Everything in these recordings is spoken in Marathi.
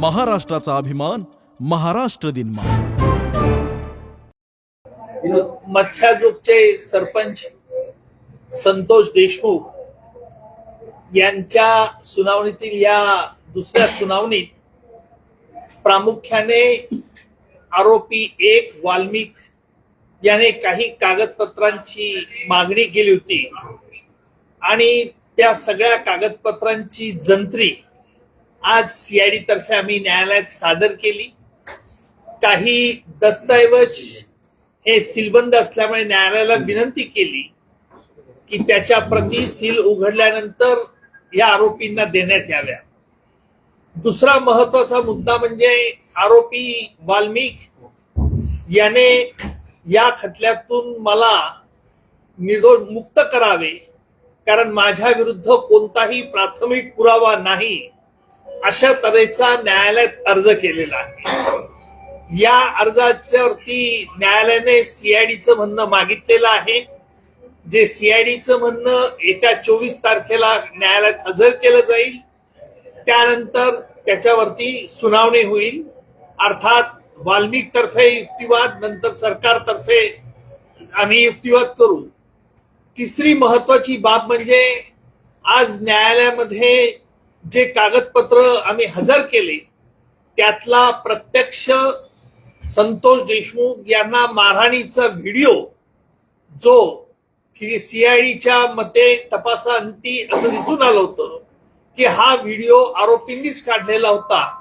महाराष्ट्राचा अभिमान महाराष्ट्र दिन मत्स्याजोगचे सरपंच संतोष देशमुख यांच्या सुनावणीतील या दुसऱ्या सुनावणीत प्रामुख्याने आरोपी एक वाल्मिक याने काही कागदपत्रांची मागणी केली होती. आणि त्या सगळ्या कागदपत्रांची जंत्री आज सीआयडी तर्फे आम्ही न्यायालयात सादर केली. काही दस्तऐवज हे सीलबंद असल्यामुळे न्यायालयाला विनंती केली की त्याच्या प्रती सील उघडल्यानंतर या आरोपींना देण्यात याव्या. दुसरा महत्त्वाचा मुद्दा म्हणजे आरोपी वाल्मिक याने या खटल्यातून मला निर्दोष मुक्त करावे कारण माझ्या विरुद्ध कोणताही प्राथमिक पुरावा नाही. अशा तऱ्हेचा न्यायालयात अर्ज केलेला आहे. या अर्जाच्यावरती न्यायालयाने सीआयडीचं म्हणणं मागितलेलं आहे. जे सीआयडीचं म्हणणं येत्या चोवीस तारखेला न्यायालयात हजर केलं जाईल. त्यानंतर त्याच्यावरती सुनावणी होईल. अर्थात वाल्मिक तर्फे युक्तिवाद नंतर सरकारतर्फे आम्ही युक्तिवाद करू. तिसरी महत्वाची बाब म्हणजे आज न्यायालयामध्ये जे कागदपत्र आम्ही हजर केले त्यातला प्रत्यक्ष संतोष देशमुख यांना मारहाणीचा व्हिडिओ जो सीआयडीच्या मते तपासांती असं दिसून आलं होतं की हा व्हिडिओ आरोपींनीच काढलेला होता.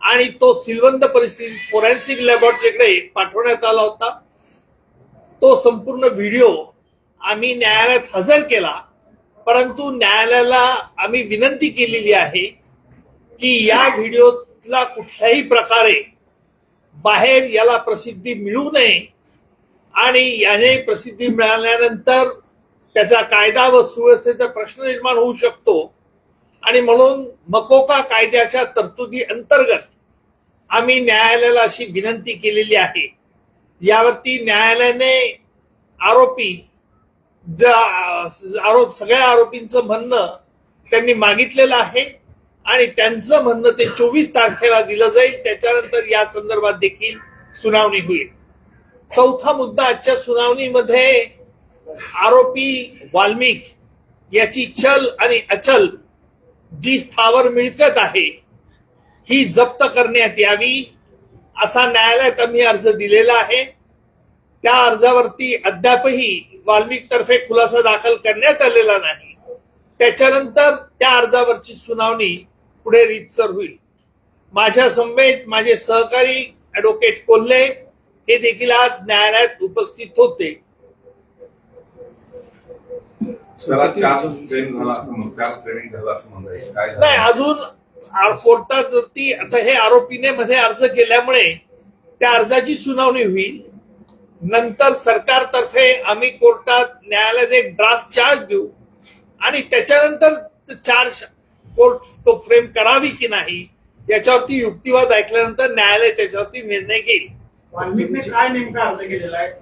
आणि तो सिलवंत परिस्थितीत फोरेन्सिक लॅबोरेटरीकडे पाठवण्यात आला होता. तो संपूर्ण व्हिडिओ आम्ही न्यायालयात हजर केला. परंतु न्यायालयाला आम्ही विनंती केलेली आहे की या व्हिडिओतला कुठल्याही प्रकारे बाहेर याला प्रसिद्धी मिळू नये आणि याने प्रसिद्धी मिळाल्यानंतर त्याचा कायदा व सुव्यवस्थेचा प्रश्न निर्माण होऊ शकतो. आणि म्हणून मकोका कायद्याच्या तरतुदी अंतर्गत आम्ही न्यायालयाला अशी विनंती केलेली आहे. यावरती न्यायालयाने आरोपी आरोप सगळ्या आरोपींचं म्हणणं त्यांनी मागितलेलं आहे आणि त्यांचं म्हणणं ते चोवीस तारखेला दिलं जाईल. त्याच्यानंतर या संदर्भात देखील सुनावणी होईल. चौथा मुद्दा आजच्या सुनावणीमध्ये आरोपी वाल्मिक याची चल आणि अचल जी स्थावर मिळकत आहे ही जप्त करण्यात यावी असा न्यायालयात आम्ही अर्ज दिलेला आहे. त्या अर्जावरती अद्यापही वाल्मिक तर्फे खुलासा दाखल करण्यात आलेला नाही. त्याच्यानंतर त्या अर्जावरची सुनावणी पुढे रीतसर होईल. माझ्या समवेत माझे सहकारी ऍडव्होकेट कोल्हे हे देखील आज न्यायालयात उपस्थित होते? नाही अजून कोर्टावरती आता हे आरोपीने मध्ये अर्ज केल्यामुळे त्या अर्जाची सुनावणी होईल. नंतर सरकारतर्फे आम्ही कोर्टात न्यायालयात एक ड्राफ्ट चार्ज देऊ. आणि त्याच्यानंतर चार्ज कोर्ट तो फ्रेम करावी की नाही याच्यावरती युक्तिवाद ऐकल्यानंतर न्यायालय त्याच्यावरती निर्णय घेईल. वाल्मिकने काय नेमका अर्ज केलेला आहे?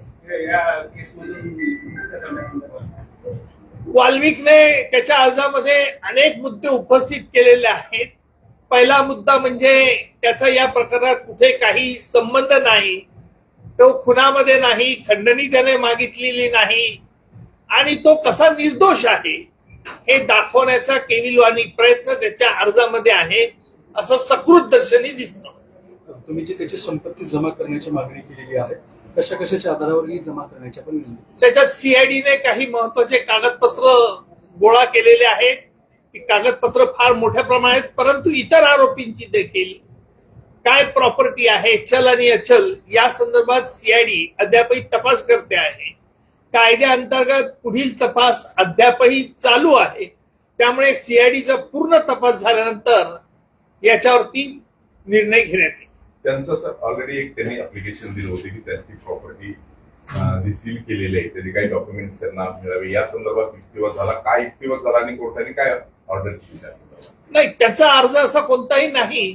वाल्मिकने त्याच्या अर्जामध्ये अनेक मुद्दे उपस्थित केलेले आहेत. पहिला मुद्दा म्हणजे त्याचा या प्रकरणात कुठे काही संबंध नाही. तो खुनामध्ये नाही खंडणी त्याने मागितलेली नाही. आणि तो कसा निर्दोष आहे हे दाखवण्याचा केविलवाणी प्रयत्न त्याच्या अर्जामध्ये आहे असं सकृत दर्शनी दिसतं. तुम्ही जी त्याची संपत्ती जमा करण्याची मागणी केलेली आहे कशा कशाच्या आधारावर ही जमा करण्याची पण त्याच्यात सीआयडीने काही महत्त्वाचे कागदपत्र गोळा केलेले आहेत. ती कागदपत्र फार मोठ्या प्रमाणात परंतु इतर आरोपींची देखील काय प्रॉपर्टी आहे चल आणि अचल या संदर्भात सीआयडी अद्यापही तपास करते आहे. कायद्याअंतर्गत पुढील तपास अद्यापही चालू आहे. त्यामुळे सीआयडीचा पूर्ण तपास झाल्यानंतर याच्यावरती निर्णय घेण्यात येईल. त्यांचं सर ऑलरेडी एक त्यांनी अप्लिकेशन दिलं होते की त्यांची प्रॉपर्टी जी सील केलेली आहे त्याचे काही डॉक्युमेंट्स त्यांना मिळावे. या संदर्भात युक्तिवाद झाला. काय युक्तिवाद झाला आणि कोर्टाने काय ऑर्डर केली त्या संदर्भात? नाही त्याचा अर्ज असा कोणताही नाही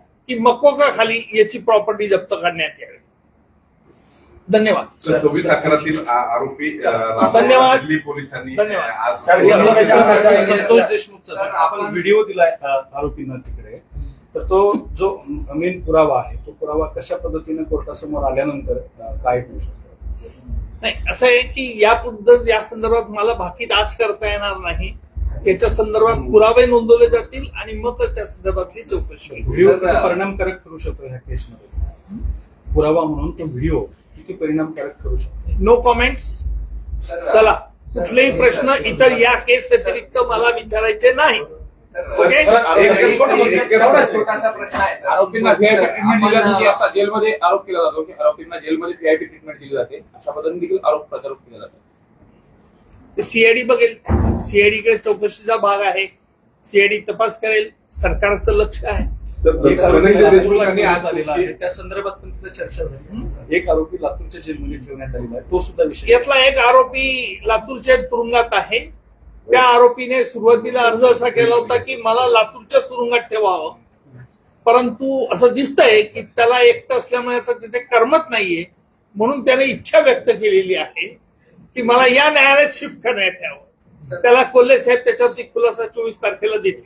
की मकोका खाली याची प्रॉपर्टी जप्त करण्यात यावी. धन्यवाद. तर सव्वीस अकरातील आरोपी धन्यवाद. दिल्ली पोलिसांनी धन्यवाद. आज सर, या- संतोष देशमुखचा आपण व्हिडिओ दिलाय आरोपींना तिकडे. तर तो जो मेन पुरावा आहे तो पुरावा कशा पद्धतीने कोर्टासमोर आल्यानंतर काय होऊ शकतो? नाही असं आहे की याबद्दल या संदर्भात मला भाकीत आज करता येणार नाही. याच्या संदर्भात पुरावे नोंदवले जातील आणि मग त्या संदर्भातली चौकशी होईल. परिणामकारक ठरू शकतो ह्या केसमध्ये? पुरावा म्हणून तो व्हिडिओ किती परिणामकारक ठरू शकतो? नो कॉमेंट्स चला. कुठलेही प्रश्न इतर या केस व्यतिरिक्त मला विचारायचे नाही. ओके छोटासा प्रश्न आहे. आरोपींना व्हीआयपी ट्रीटमेंट दिली जाते की आपण- असा जेलमध्ये आरोप केला जातो की आरोपींना जेलमध्ये व्हीआयपी ट्रीटमेंट दिली जाते. अशा पद्धतीने देखील आरोप प्रत्यारोप केला जातो सीआयडी बघेल. सीआयडी कडे चौकशीचा भाग आहे. सीआयडी तपास करेल. सरकारचं लक्ष आहे. त्या संदर्भात पण तिथे चर्चा झाली. एक आरोपी लातूरच्या जेलमध्ये ठेवण्यात आलेला आहे. तो सुद्धा विषय यातला एक आरोपी लातूरच्या तुरुंगात आहे. त्या आरोपीने सुरुवातीला अर्ज असा केला होता की मला लातूरच्याच तुरुंगात ठेवावं. परंतु असं दिसतंय की त्याला एकटं असल्यामुळे आता तिथे करमत नाहीये. म्हणून त्याने इच्छा व्यक्त केलेली आहे. की मला या न्यायालयात शिफ्ट करण्यात यावं. त्याला कोल्हे साहेब त्याच्यावरती खुलासा चोवीस तारखेला देतील.